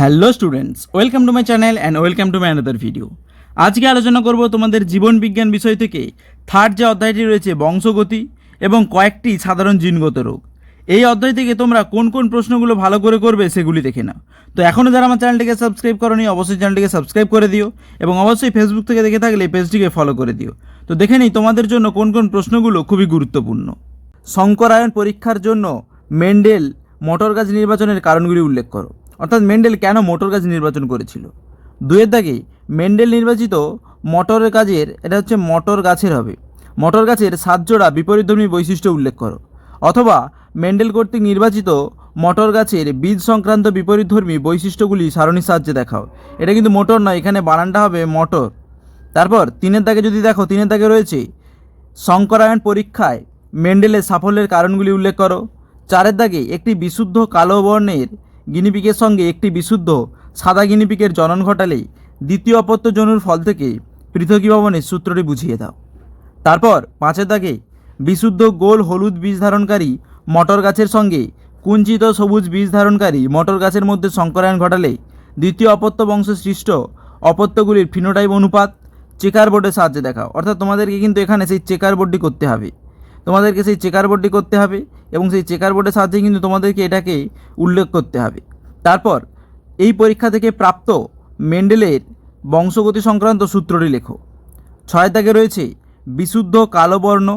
Hello students welcome to my channel and welcome to my another video আজকে আলোচনা করব তোমাদের জীবন বিজ্ঞান বিষয় থেকে থার্ড যে অধ্যায়টি রয়েছে, বংশগতি এবং কয়েকটি সাধারণ জিনগত রোগ। এই অধ্যায় থেকে তোমরা কোন কোন প্রশ্নগুলো ভালো করে করবে সেগুলি দেখে নাও। তো এখনও যারা আমার চ্যানেলটিকে সাবস্ক্রাইব করনি, অবশ্যই চ্যানেলটিকে সাবস্ক্রাইব করে দিও এবং অবশ্যই ফেসবুক থেকে দেখে থাকলে পেজটিকে ফলো করে দিও। তো দেখে নিই তোমাদের জন্য কোন কোন প্রশ্নগুলো খুবই গুরুত্বপূর্ণ। শঙ্করায়ন পরীক্ষার জন্য মেন্ডেল মোটর গাছ নির্বাচনের কারণগুলি উল্লেখ করো। অর্থাৎ মেন্ডেল কেন মোটর গাছ নির্বাচন করেছিল? দুয়ের দাগে মেন্ডেল নির্বাচিত মটরের কাজের, এটা হচ্ছে মটর গাছের হবে। মটর গাছের সাতজোড়া বিপরীতধর্মী বৈশিষ্ট্য উল্লেখ করো। অথবা মেন্ডেল কর্তৃক নির্বাচিত মটর গাছের বীজ সংক্রান্ত বিপরীতধর্মী বৈশিষ্ট্যগুলি সারণীর সাহায্যে দেখাও। এটা কিন্তু মোটর নয়, এখানে বানানটা হবে মটর। তারপর তিনের দাগে যদি দেখো, তিনের দাগে রয়েছে শঙ্করায়ন পরীক্ষায় মেন্ডেলের সাফল্যের কারণগুলি উল্লেখ করো। চারের দাগে একটি বিশুদ্ধ কালো বর্ণের গিনিপিকের সঙ্গে একটি বিশুদ্ধ, সাদা গিনিপিকের জনন ঘটালে দ্বিতীয় অপত্য জনুর ফল থেকে পৃথকীভবনের সূত্রটি বুঝিয়ে দাও। তারপর পাঁচের দাগে বিশুদ্ধ গোল হলুদ বীজ ধারণকারী মটর গাছের সঙ্গে কুঞ্চিত সবুজ বীজ ধারণকারী মটর গাছের মধ্যে সংকরায়ন ঘটালে দ্বিতীয় অপত্য বংশ সৃষ্ট অপত্যগুলির ফিনোটাইপ অনুপাত চেকার বোর্ডের সাহায্যে দেখাও। অর্থাৎ তোমাদেরকে কিন্তু এখানে সেই চেকার বোর্ডটি করতে হবে। তোমাদেরকে সেই চেকার বোর্ডটি করতে হবে এবং সেই চেকার বোর্ডের সাহায্যে কিন্তু তোমাদেরকে এটাকে উল্লেখ করতে হবে। তারপর এই পরীক্ষা থেকে প্রাপ্ত মেন্ডেলের বংশগতি সংক্রান্ত সূত্রটি লেখো। ছয় দাগে রয়েছে, বিশুদ্ধ কালো বর্ণ,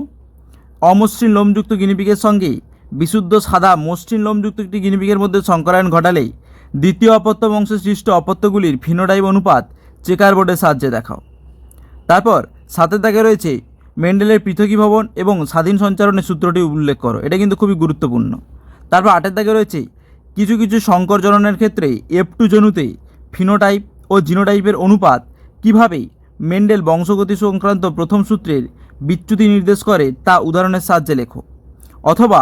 অমসৃণ লোমযুক্ত গিনিপিকের সঙ্গে বিশুদ্ধ সাদা মসৃণ লোমযুক্ত একটি গিনিপিকের মধ্যে সংকরায়ন ঘটালে দ্বিতীয় অপত্য বংশ সৃষ্ট অপত্যগুলির ফিনোটাইপ অনুপাত চেকার বোর্ডের সাহায্যে দেখাও। তারপর সাতের দাগে রয়েছে মেন্ডেলের পৃথকীভবন এবং স্বাধীন সঞ্চারণের সূত্রটি উল্লেখ করো। এটা কিন্তু খুবই গুরুত্বপূর্ণ। তারপর আটের দাগে রয়েছে, কিছু কিছু সংকর জননের ক্ষেত্রে এফ টু জনুতে ফিনোটাইপ ও জিনোটাইপের অনুপাত কীভাবে মেন্ডেল বংশগতি সংক্রান্ত প্রথম সূত্রের বিচ্যুতি নির্দেশ করে তা উদাহরণের সাহায্যে লেখো। অথবা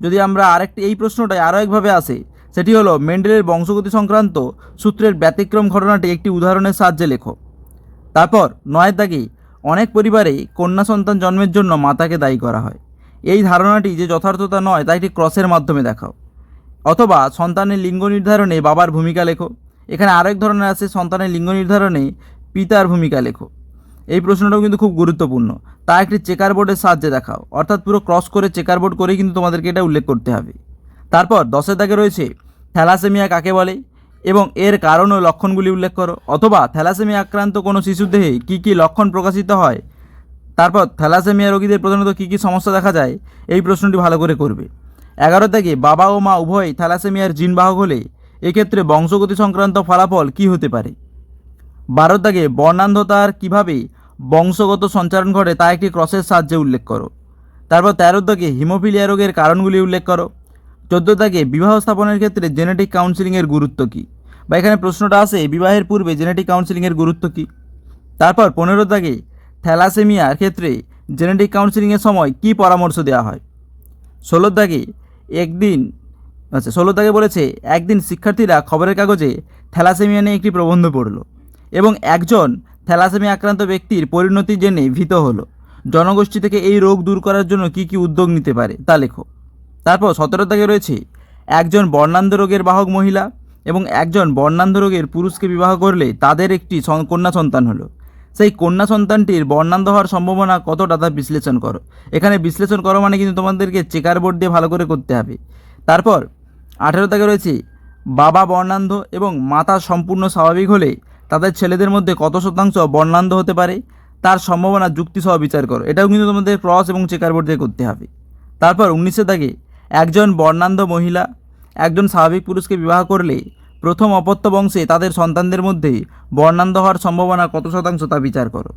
যদি আমরা আরেকটি, এই প্রশ্নটায় আরও একভাবে আসে, সেটি হলো মেন্ডেলের বংশগতি সংক্রান্ত সূত্রের ব্যতিক্রম ঘটনাটি একটি উদাহরণের সাহায্যে লেখো। তারপর নয়ের দাগে অনেক পরিবারেই কন্যা সন্তান জন্মের জন্য মাতাকে দায়ী করা হয়। এই ধারণাটি যে যথার্থতা নয়, তা একটি ক্রসের মাধ্যমে দেখাও। অথবা সন্তানের লিঙ্গ নির্ধারণে বাবার ভূমিকা লেখো। এখানে আরেক ধরনের আছে, সন্তানের লিঙ্গ নির্ধারণে পিতার ভূমিকা লেখো। এই প্রশ্নটাও কিন্তু খুব গুরুত্বপূর্ণ। তা একটি চেকার বোর্ডের সাহায্যে দেখাও। অর্থাৎ পুরো ক্রস করে চেকার বোর্ড করেই কিন্তু তোমাদেরকে এটা উল্লেখ করতে হবে। তারপর দশের দাগে রয়েছে, থ্যালাসেমিয়া কাকে বলে? এবং এর কারণ ও লক্ষণগুলি উল্লেখ করো। অথবা থ্যালাসেমিয়া আক্রান্ত কোনো শিশুর দেহে কী কী লক্ষণ প্রকাশিত হয়? তারপর থ্যালাসেমিয়া রোগীদের প্রধানত কী কী সমস্যা দেখা যায়? এই প্রশ্নটি ভালো করে করবে। এগারো থেকে বাবা ও মা উভয় থ্যালাসেমিয়ার জিনবাহক হলে এক্ষেত্রে বংশগতি সংক্রান্ত ফলাফল কী হতে পারে? বারো দাগে বর্ণান্ধতার কীভাবে বংশগত সঞ্চারণ ঘটে তা একটি ক্রসের সাহায্যে উল্লেখ করো। তারপর তেরো দাগে হিমোফিলিয়া রোগের কারণগুলি উল্লেখ করো। চোদ্দ দাগে বিবাহ স্থাপনের ক্ষেত্রে জেনেটিক কাউন্সিলিংয়ের গুরুত্ব কী? বা এখানে প্রশ্নটা আসে বিবাহের পূর্বে জেনেটিক কাউন্সিলিংয়ের গুরুত্ব কী? তারপর পনেরো দাগে থ্যালাসেমিয়ার ক্ষেত্রে জেনেটিক কাউন্সিলিংয়ের সময় কী পরামর্শ দেওয়া হয়? ষোলো দাগে একদিন আচ্ছা ষোলো দাগে বলেছে, একদিন শিক্ষার্থীরা খবরের কাগজে থ্যালাসেমিয়া নিয়ে একটি প্রবন্ধ পড়ল এবং একজন থ্যালাসেমিয়া আক্রান্ত ব্যক্তির পরিণতি জেনে ভীত হলো। জনগোষ্ঠী থেকে এই রোগ দূর করার জন্য কী কী উদ্যোগ নিতে পারে তা লেখো। তারপর সতেরো দাগে রয়েছে, একজন বর্ণান্ধ রোগের বাহক মহিলা এবং একজন বর্ণান্ধ রোগের পুরুষকে বিবাহ করলে তাদের একটি কন্যা সন্তান হলো। সেই কন্যা সন্তানটির বর্ণান্ধ হওয়ার সম্ভাবনা কতটা তা বিশ্লেষণ করো। এখানে বিশ্লেষণ করো মানে কিন্তু তোমাদেরকে চেকার বোর্ড দিয়ে ভালো করে করতে হবে। তারপর আঠেরো তাকে রয়েছে, বাবা বর্ণান্ধ এবং মাতা সম্পূর্ণ স্বাভাবিক হলে তাদের ছেলেদের মধ্যে কত শতাংশ বর্ণান্ধ হতে পারে তার সম্ভাবনা যুক্তিসহ বিচার করো। এটাও কিন্তু তোমাদের ক্রস এবং চেকার বোর্ড দিয়ে করতে হবে। তারপর উনিশে দাগে একজন বর্ণান্ধ মহিলা, একজন স্বাভাবিক পুরুষকে বিবাহ করলে প্রথম অপত্য বংশে তাদের সন্তানদের মধ্যে বর্ণান্ধ হওয়ার সম্ভাবনা কত শতাংশ তা বিচার করো।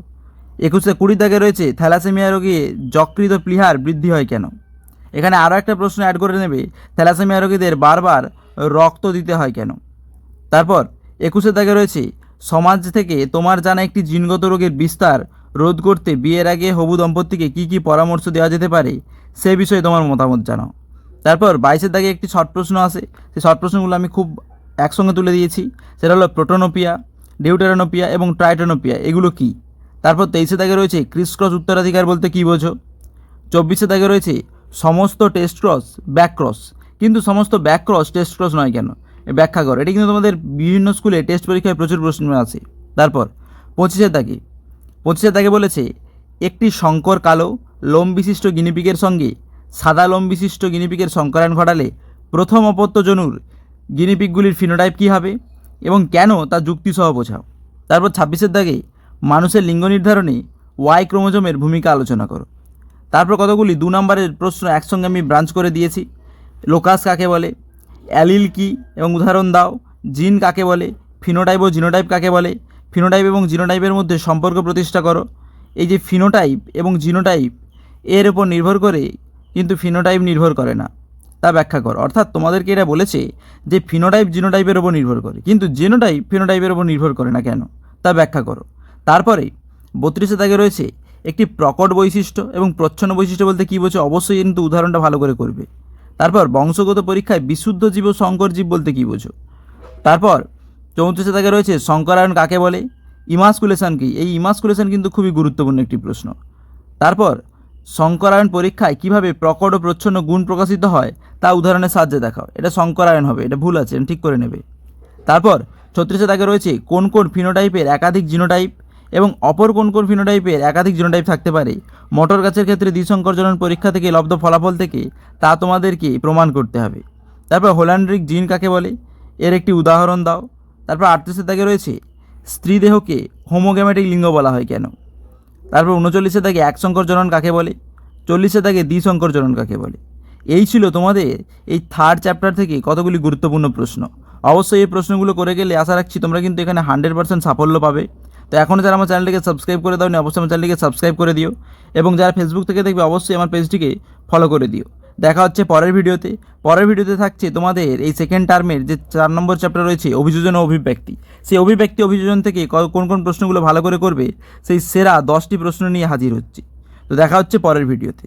একুশে কুড়ি দাগে রয়েছে, থ্যালাসেমিয়া রোগে যকৃত প্লিহার বৃদ্ধি হয় কেন? এখানে আরও একটা প্রশ্ন অ্যাড করে নেবে, থ্যালাসেমিয়া রোগীদের বারবার রক্ত দিতে হয় কেন? তারপর, একুশে দাগে রয়েছে, সমাজ থেকে তোমার জানা একটি জিনগত রোগের বিস্তার রোধ করতে বিয়ের আগে হবু দম্পতিকে কী কী পরামর্শ দেওয়া যেতে পারে, সে বিষয়ে তোমার মতামত জানাও। তারপর বাইশের দাগে একটি শর্ট প্রশ্ন আছে। সেই শর্ট প্রশ্নগুলো আমি খুব একসঙ্গে তুলে দিয়েছি। সেটা হলো প্রোটোনোপিয়া, ডিউটেরানোপিয়া এবং ট্রাইটোনোপিয়া, এগুলো কি? তারপর তেইশে দাগে রয়েছে ক্রিসক্রস উত্তরাধিকার বলতে কী বোঝো? চব্বিশে দাগে রয়েছে সমস্ত টেস্ট ক্রস ব্যাক ক্রস কিন্তু সমস্ত ব্যাক ক্রস টেস্ট ক্রস নয় কেন? ব্যাখ্যা করো। এটা কিন্তু তোমাদের বিভিন্ন স্কুলে টেস্ট পরীক্ষায় প্রচুর প্রশ্ন আছে। তারপর পঁচিশের দাগে পঁচিশের দাগে বলেছে, একটি শঙ্কর কালো, লোম বিশিষ্ট গিনিপিকের সঙ্গে সাদা লোম বিশিষ্ট গিনিপিকের সংকরায়ন ঘটালে প্রথম অপত্য জনুর গিনিপিকগুলির ফিনোটাইপ কী হবে এবং কেন তা যুক্তিসহ বোঝাও। তারপর ছাব্বিশের দাগে মানুষের লিঙ্গ নির্ধারণে ওয়াই ক্রোমোজোমের ভূমিকা আলোচনা করো। তারপর কতগুলি দু নম্বরের প্রশ্ন একসঙ্গে আমি ব্রাঞ্চ করে দিয়েছি। লোকাস কাকে বলে? অ্যালিল কি? এবং উদাহরণ দাও, জিন কাকে বলে? ফিনোটাইপ ও জিনোটাইপ কাকে বলে? ফিনোটাইপ এবং জিনোটাইপের মধ্যে সম্পর্ক প্রতিষ্ঠা করো। এই যে ফিনোটাইপ এবং জিনোটাইপ, এর উপর নির্ভর করে কিন্তু ফিনোটাইপ নির্ভর করে না। তা ব্যাখ্যা কর। অর্থাৎ তোমাদেরকে এটা বলেছে যে ফিনোটাইপ জিনোটাইপের ওপর নির্ভর করে। কিন্তু জিনোটাইপ ফিনোটাইপের ওপর নির্ভর করে না কেন? তা ব্যাখ্যা করো। তারপরে বত্রিশে দাগে রয়েছে একটি প্রকট বৈশিষ্ট্য এবং প্রচ্ছন্ন বৈশিষ্ট্য বলতে কী বোঝো? অবশ্যই কিন্তু উদাহরণটা ভালো করে করবে। তারপর বংশগত পরীক্ষায় বিশুদ্ধ জীব ও শঙ্কর জীব বলতে কী বোঝো? তারপর চৌত্রিশে দাগে রয়েছে সংকরায়ন কাকে বলে? ইমাসকুলেশন কি? এই ইমাসকুলেশন কিন্তু খুবই গুরুত্বপূর্ণ একটি প্রশ্ন। তারপর সংকরায়ন পরীক্ষায় কীভাবে প্রকট ও প্রচ্ছন্ন গুণ প্রকাশিত হয়, তা উদাহরণের সাহায্যে দেখাও। এটা সংকরায়ন হবে, এটা ভুল আছে, ঠিক করে নেবে। তারপর ছত্রিশে দাগে রয়েছে কোন কোন ফিনোটাইপের একাধিক জিনোটাইপ এবং অপর কোন কোন ফিনোটাইপের একাধিক জিনোটাইপ থাকতে পারে। মোটর গাছের ক্ষেত্রে দ্বিসংকরজনন পরীক্ষা থেকে লব্ধ ফলাফল থেকে তা তোমাদেরকে প্রমাণ করতে হবে। তারপর হোল্যান্ড্রিক জিন কাকে বলে? এর একটি উদাহরণ দাও। তারপর আটত্রিশের দাগে রয়েছে স্ত্রী দেহকে হোমোগ্যামেটিক লিঙ্গ বলা হয় কেন? তারপর উনচল্লিশে থাকে এক শঙ্কর জনন কাকে বলে? চল্লিশে দি শঙ্কর জনন কাকে বলে? এই ছিল তোমাদের এই থার্ড চ্যাপ্টার থেকে কতগুলি গুরুত্বপূর্ণ প্রশ্ন। অবশ্যই এই প্রশ্নগুলো করে গেলে আশা রাখছি তোমরা কিন্তু এখানে হান্ড্রেড পার্সেন্ট সাফল্য পাবে। তো এখনও যারা আমার চ্যানেলটিকে সাবস্ক্রাইব করে দাও অবশ্যই আমার চ্যানেলটিকে সাবস্ক্রাইব করে দিও। এবং যারা ফেসবুক থেকে দেখবে, অবশ্যই আমার পেজটিকে ফলো করে দিও। দেখা হচ্ছে পরের ভিডিওতে। পরের ভিডিওতে থাকছে তোমাদের এই সেকেন্ড টার্মের যে চার নম্বর চ্যাপ্টার রয়েছে, অভিযোজন ও অভিব্যক্তি। সেই অভিব্যক্তি অভিযোজন থেকে কোন কোন প্রশ্নগুলো ভালো করে করবে, সেই সেরা দশটি প্রশ্ন নিয়ে হাজির হচ্ছে। তো দেখা হচ্ছে পরের ভিডিওতে।